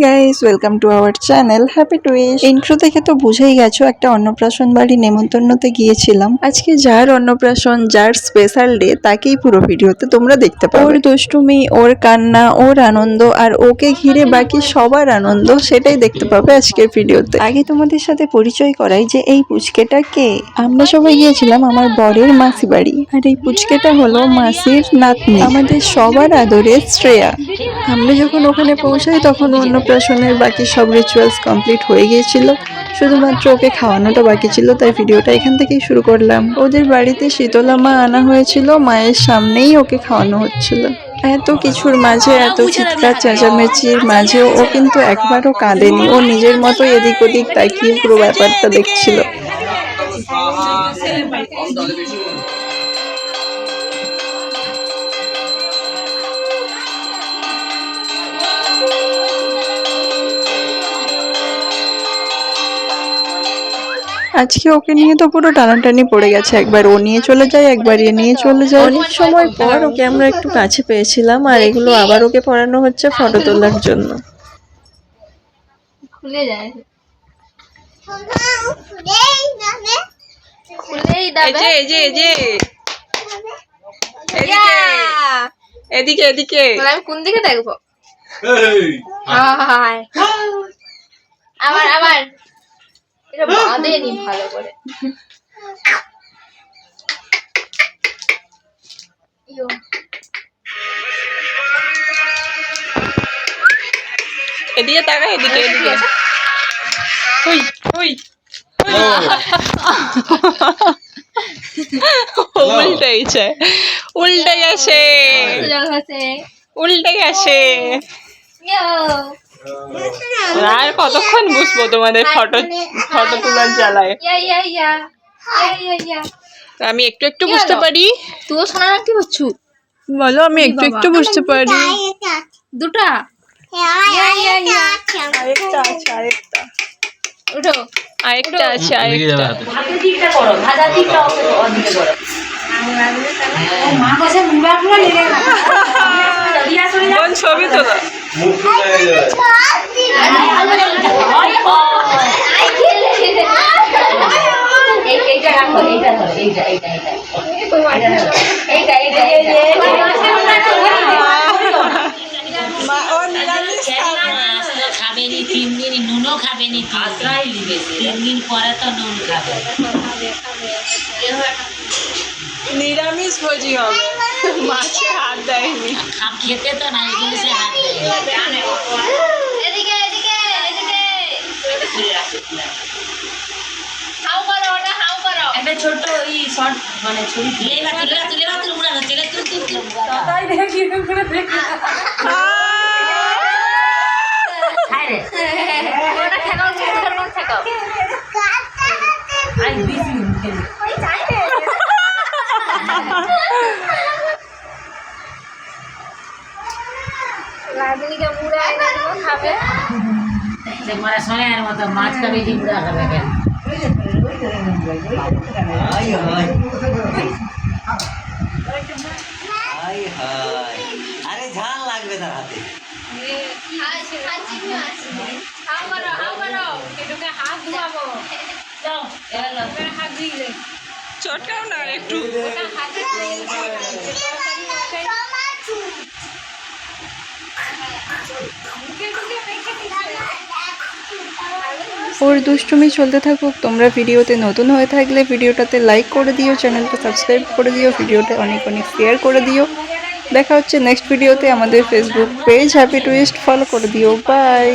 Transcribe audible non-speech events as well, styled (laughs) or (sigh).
Welcome to our channel happy twist intro দেখে তো বুঝেই গেছো একটা অন্নপ্রাশন বাড়ি নেমন্তন্নতে গিয়েছিলাম। আজকে যার অন্নপ্রাশন যার স্পেশাল ডে তাকেই পুরো ভিডিওতে তোমরা দেখতে পাবে। ওর দুষ্টুমি ওর কান্না ওর আনন্দ আর ওকে ঘিরে বাকি সবার আনন্দ সেটাই দেখতে পাবে আজকের ভিডিওতে। আগে তোমাদের সাথে পরিচয় করাই যে এই পুচকেটা কে? আমরা সবাই গিয়েছিলাম আমার বরের মাসি বাড়ি। আর এই পুচকেটা হলো মাসির নাতনি। আমাদের সবার আদরের শ্রেয়া। আমরা যখন ওখানে পৌঁছাই, তখন অন্নপ্রাশনের বাকি সব রিচুয়ালস কমপ্লিট হয়ে গিয়েছিল। শুধুমাত্র ওকে খাওয়ানোটা বাকি ছিল, তাই ভিডিওটা এখান থেকেই শুরু করলাম। ওদের বাড়িতে শীতলা মা আনা হয়েছিল, মায়ের সামনেই ওকে খাওয়ানো হচ্ছিল। এত কিছুর মাঝে, এত চিৎকার চেঁচামেচির মাঝেও ও কিন্তু একবারও কাঁদেনি। ও নিজের মতো এদিক ওদিক তাকিয়ে পুরো ব্যাপারটা দেখছিল। আজকে ওকে নিয়ে তো পুরো টানাটানি পড়ে গেছে। একবার ও নিয়ে চলে যায় একবার এ নিয়ে চলে যায়। অনেক সময় পর ওকে আমরা একটু কাছে পেয়েছিলাম আর এগুলো আবার ওকে পড়ানো হচ্ছে ফটো তোলার জন্য। খুলে যায়। খুলেই যাবে এই যে এই যে এদিকে। এদিকে আমি কোন দিকে দেখব? হায়। আবার আবার এটা বাঁধেনি ভালো করে। এদিকে তাকা এদিকে এদিকে। হুই হুই উল্টাইছে (laughs) উল্টে গেছে জল হচ্ছে উল্টে গেছে ইয়ো। আর কতক্ষণ বুঝব তোমাদের ফটো ফটো তোলার জ্বালায়? ইয়া ইয়া ইয়া ইয়া ইয়া ইয়া আমি একটু একটু বুঝতে পারি? তুইও শোনা না কি বলছু বলো আমি একটু একটু বুঝতে পারি। দুটা? আরেকটা আছে আরেকটা। উঠো। আরেকটা আছে আরেকটা। কোন (laughs) ছবি তোলা। খাবেনি তিন দিন নুনও খাবেনি আশ্রয় তিন দিন পরে তো নুন খাবে নিরামিষ ভোজি হবে মাছে হাত দেয়নি। খেতে তো না এই জিনিসে হাত এদিকে এদিকে এদিকে। হাউ করো ওটা হাউ করো। একটা ছোট ওই শর্ট মানে ছবি তুলে এবার তুলে এবার তুলে এবার তুলে উড়ানো তুলে তুল তুল তুল খাই রে ওটা ঠেকাও ঠেকাও ঠেকাও আই বিশ মিনিট ওই যাই রে লাডলিকে মুড়ে এনে দিব খাবে। যে মারা সময়ের মতো মাছ খাবে যে মুড়া খাবে কেন? Hi hi. আরে ঝাল লাগবে তার হাতে। ধুইলে না একটু। হাতে। ওর দুষ্টুমি চলতে থাকুক, তোমরা ভিডিওতে নতুন হয়ে থাকলে ভিডিওটাতে লাইক করে দিও, চ্যানেলটা সাবস্ক্রাইব করে দিও, ভিডিওটা অনেক অনেক শেয়ার করে দিও। দেখা হচ্ছে নেক্সট ভিডিওতে আমাদের Facebook page happy twist follow করে দিও। বাই